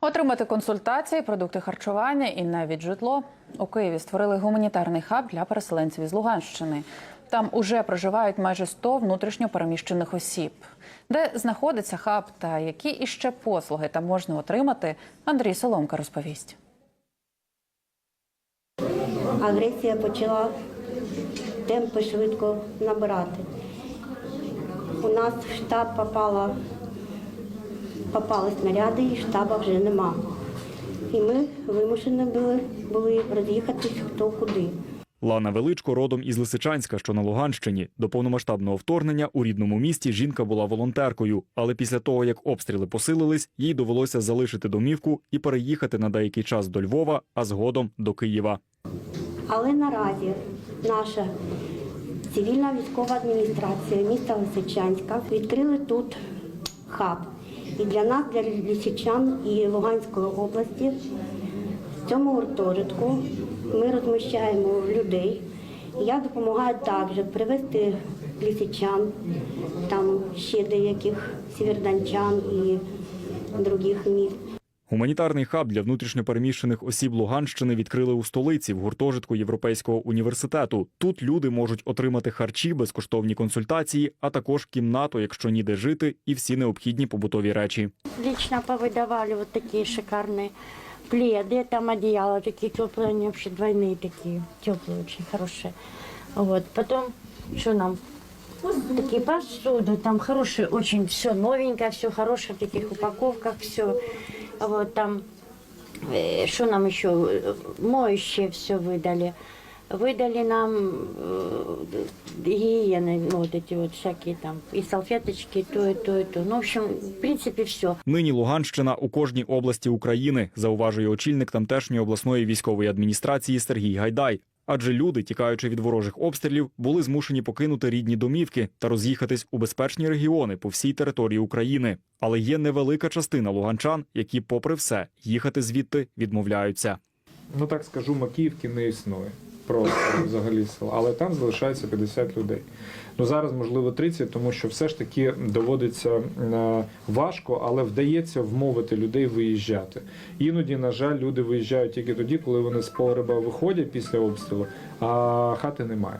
Отримати консультації, продукти харчування і навіть житло у Києві створили гуманітарний хаб для переселенців із Луганщини. Там уже проживають майже 100 внутрішньо переміщених осіб. Де знаходиться хаб та які іще послуги там можна отримати, Андрій Соломка розповість. агресія почала темпи швидко набирати. У нас в штаб попала, попали снаряди, і штаба вже нема. І ми вимушені були, були роз'їхатись хто куди. Лана Величко родом із Лисичанська, що на Луганщині. До повномасштабного вторгнення у рідному місті жінка була волонтеркою. Але після того, як обстріли посилились, їй довелося залишити домівку і переїхати на деякий час до Львова, а згодом до Києва. Але наразі наша цивільна військова адміністрація міста Лисичанська відкрили тут хаб. І для нас, для лісічан і Луганської області, в цьому гуртожитку ми розміщаємо людей. Я допомагаю також привезти лісичан, там ще деяких сєвєрданчан і других міст. Гуманітарний хаб для внутрішньопереміщених осіб Луганщини відкрили у столиці в гуртожитку Європейського університету. Тут люди можуть отримати харчі, безкоштовні консультації, а також кімнату, якщо ніде жити, і всі необхідні побутові речі. Лично повыдавали вот такие шикарные пледы, там одеяла такие теплые, они вообще двойные такие, теплые, очень хорошие. Вот, потом, что нам? Такие посуды, там хорошие, очень все новенькое, все хорошее, в таких упаковках, все. Вот там, э, что нам еще, Э, моющее все выдали. Выдали нам э, гигиены, ну, вот эти вот всякие там, и салфеточки, и то, и то, и то. Ну, в общем, в принципе, все. Нині Луганщина у кожній області України, зауважує очільник тамтешньої обласної військової адміністрації Сергій Гайдай. Адже люди, тікаючи від ворожих обстрілів, були змушені покинути рідні домівки та роз'їхатись у безпечні регіони по всій території України. Але є невелика частина луганчан, які, попри все, їхати звідти відмовляються. ну так скажу, Макіївки не існує. Просто взагалі села. Але там залишається 50 людей. Ну зараз, можливо, 30, тому що все ж таки доводиться е, важко, але вдається вмовити людей виїжджати. Іноді, на жаль, люди виїжджають тільки тоді, коли вони з погреба виходять після обстрілу, а хати немає.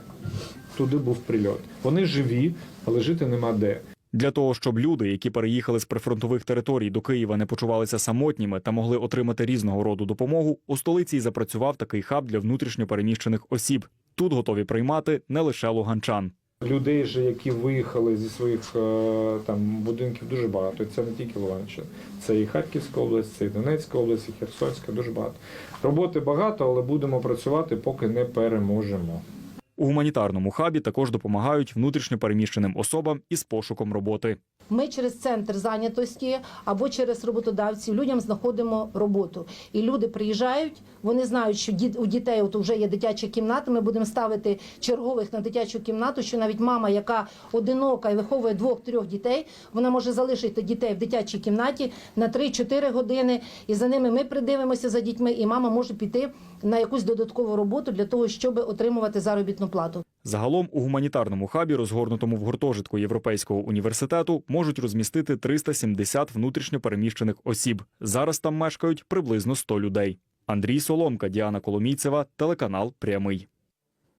Туди був прильот. Вони живі, але жити нема де. Для того, щоб люди, які переїхали з прифронтових територій до Києва, не почувалися самотніми та могли отримати різного роду допомогу, у столиці й запрацював такий хаб для внутрішньопереміщених осіб. Тут готові приймати не лише луганчан. Людей, же, які виїхали зі своїх е, там будинків, дуже багато. Це не тільки Луганщина, це і Харківська область, це і Донецька область, і Херсонська. Дуже багато. Роботи багато, але будемо працювати, поки не переможемо. У гуманітарному хабі також допомагають внутрішньопереміщеним особам із пошуком роботи. Ми через центр зайнятості або через роботодавців людям знаходимо роботу. І люди приїжджають, вони знають, що у дітей от вже є дитяча кімната. Ми будемо ставити чергових на дитячу кімнату. Що навіть мама, яка одинока і виховує двох-трьох дітей, вона може залишити дітей в дитячій кімнаті на 3-4 години. І за ними ми придивимося за дітьми, і мама може піти на якусь додаткову роботу для того, щоб отримувати заробітну плату. Загалом у гуманітарному хабі, розгорнутому в гуртожитку Європейського університету, можуть розмістити 370 внутрішньопереміщених осіб. Зараз там мешкають приблизно 100 людей. Андрій Соломка, Діана Коломійцева, телеканал Прямий.